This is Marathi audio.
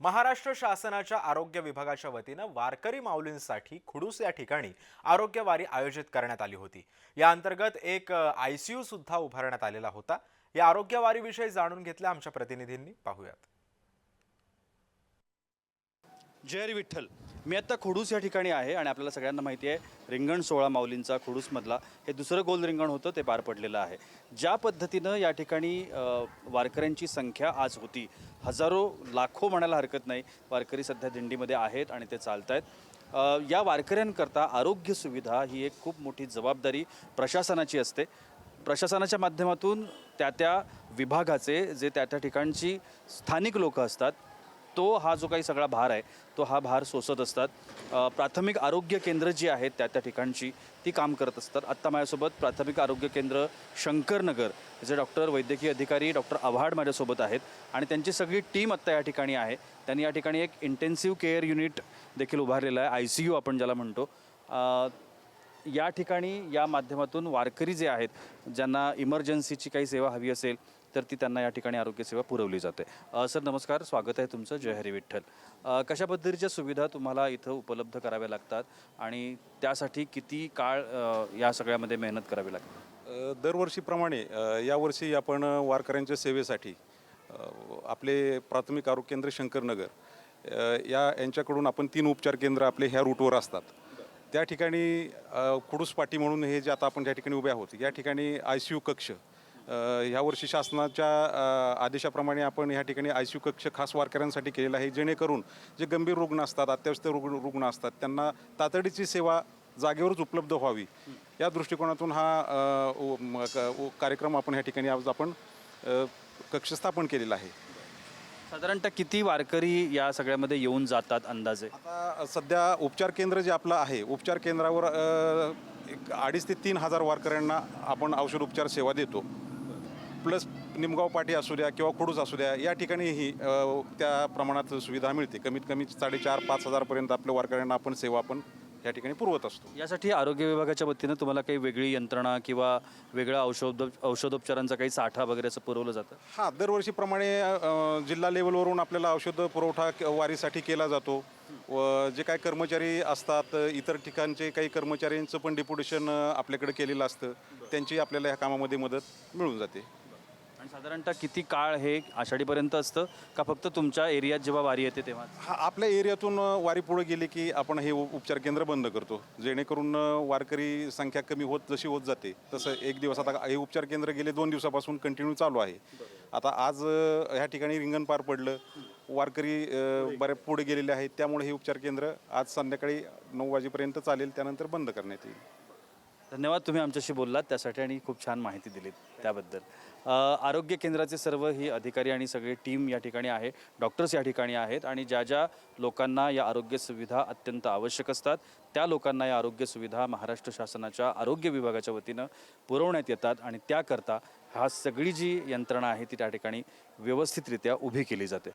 महाराष्ट्र शासनाच्या आरोग्य विभागाच्या वतीनं वारकरी माऊलींसाठी खुडूस या ठिकाणी आरोग्यवारी आयोजित करण्यात आली होती. या अंतर्गत एक आय सी यू सुद्धा उभारण्यात आलेला होता. या आरोग्यवारीविषयी जाणून घेतल्या आमच्या प्रतिनिधींनी. पाहूयात. जय विठ्ठल. मी आत्ता खुडूस या ठिकाणी आहे आणि आपल्याला सगळ्यांना माहिती आहे रिंगण सोळा माऊलींचा खुडूसमधला. हे दुसरं गोल रिंगण होतं ते पार पडलेलं आहे. ज्या पद्धतीनं या ठिकाणी वारकऱ्यांची संख्या आज होती हजारो लाखो म्हणायला हरकत नाही वारकरी सध्या दिंडीमध्ये आहेत आणि ते चालत आहेत या वारकऱ्यांकरता आरोग्य सुविधा ही एक खूप मोठी जबाबदारी प्रशासनाची असते. प्रशासनाच्या माध्यमातून त्या त्या विभागाचे जे त्या त्या ठिकाणची स्थानिक लोक असतात तो हा जो काही सगळा भार आहे तो हा भार सोसत असतात. प्राथमिक आरोग्य केंद्र जी आहेत त्या त्या ठिकाणची ती काम करत असतात. आत्ता माझ्यासोबत प्राथमिक आरोग्य केंद्र शंकरनगर जे डॉक्टर वैद्यकीय अधिकारी डॉक्टर आव्हाड माझ्यासोबत आहेत आणि त्यांची सगळी टीम आत्ता या ठिकाणी आहे. त्यांनी या ठिकाणी एक इंटेन्सिव्ह केअर युनिट देखील उभारलेलं आहे आय सी यू आपण ज्याला म्हणतो. या ठिकाणी या माध्यमातून वारकरी जे आहेत ज्यांना इमर्जन्सीची काही सेवा हवी असेल तर ती त्यांना या ठिकाणी आरोग्य सेवा पुरवली जाते. सर नमस्कार. स्वागत आहे तुमचं. जय हरी विठ्ठल. कशा पद्धतीच्या सुविधा तुम्हाला इथं उपलब्ध कराव्या लागतात आणि त्यासाठी किती काळ या सगळ्यामध्ये मेहनत करावी लागते? दरवर्षीप्रमाणे यावर्षी आपण वारकऱ्यांच्या सेवेसाठी आपले प्राथमिक आरोग्य केंद्र शंकरनगर या यांच्याकडून आपण तीन उपचार केंद्र आपले ह्या रूटवर असतात. त्या ठिकाणी कुडूस पाटी म्हणून हे जे आता आपण ज्या ठिकाणी उभे आहोत या ठिकाणी आय सी यू कक्ष ह्यावर्षी शासनाच्या अ, आदेशाप्रमाणे आपण ह्या ठिकाणी आय सी कक्ष खास वारकऱ्यांसाठी केलेला आहे जेणेकरून जे गंभीर रुग्ण असतात अत्यावश्यक रुग्ण रुग्ण असतात त्यांना तातडीची सेवा जागेवरच उपलब्ध व्हावी. या दृष्टिकोनातून हा कार्यक्रम आपण ह्या ठिकाणी आज आपण कक्ष स्थापन केलेला आहे. साधारणतः किती वारकरी या सगळ्यामध्ये येऊन जातात अंदाजे? आता सध्या उपचार केंद्र जे आपलं आहे उपचार केंद्रावर एक अडीच ते तीन हजार वारकऱ्यांना आपण औषध उपचार सेवा देतो. प्लस निमगाव पाटी असू द्या किंवा खुडूस असू द्या या ठिकाणीही त्या प्रमाणात सुविधा मिळते. कमीत कमी साडेचार पाच हजारपर्यंत आपल्या वारकऱ्यांना आपण सेवा आपण या ठिकाणी पुरवत असतो. यासाठी आरोग्य विभागाच्या वतीनं तुम्हाला काही वेगळी यंत्रणा किंवा वेगळा औषध औषधोपचारांचा काही साठा वगैरे असं पुरवलं जातं? हां दरवर्षीप्रमाणे जिल्हा लेवलवरून आपल्याला औषध पुरवठा क- वारीसाठी केला जातो. व जे काही कर्मचारी असतात इतर ठिकाणचे काही कर्मचाऱ्यांचं पण डिप्युटेशन आपल्याकडे केलेलं असतं. त्यांची आपल्याला ह्या कामामध्ये मदत मिळून जाते. आणि साधारणतः किती काळ हे आषाढीपर्यंत असतं? का फक्त तुमच्या एरियात जेव्हा वारी येते तेव्हा? हा आपल्या एरियातून वारी पुढे गेली की आपण हे उपचार केंद्र बंद करतो. जेणेकरून वारकरी संख्या कमी होत जशी होत जाते तसं एक दिवस आता हे उपचार केंद्र गेले दोन दिवसापासून कंटिन्यू चालू आहे. आता आज अ, ह्या ठिकाणी रिंगण पार पडलं. वारकरी अ, बऱ्या पुढे गेलेले आहेत. त्यामुळे हे उपचार केंद्र आज संध्याकाळी नऊ वाजेपर्यंत चालेल. त्यानंतर बंद करण्यात येईल. धन्यवाद तुम्ही आमच्याशी बोललात. त्यासाठी आणि खूप छान माहिती दिलीत त्याबद्दल. आरोग्य केंद्राचे सर्व ही अधिकारी आणि सगळी टीम या ठिकाणी आहे. डॉक्टर्स या ठिकाणी आहेत आणि ज्या ज्या लोकांना या आरोग्य सुविधा अत्यंत आवश्यक असतात त्या लोकांना या आरोग्य सुविधा महाराष्ट्र शासनाच्या आरोग्य विभागाच्या वतीनं पुरवण्यात येतात आणि त्याकरता हा सगळी जी यंत्रणा आहे ती त्या ठिकाणी व्यवस्थितरित्या उभी केली जाते.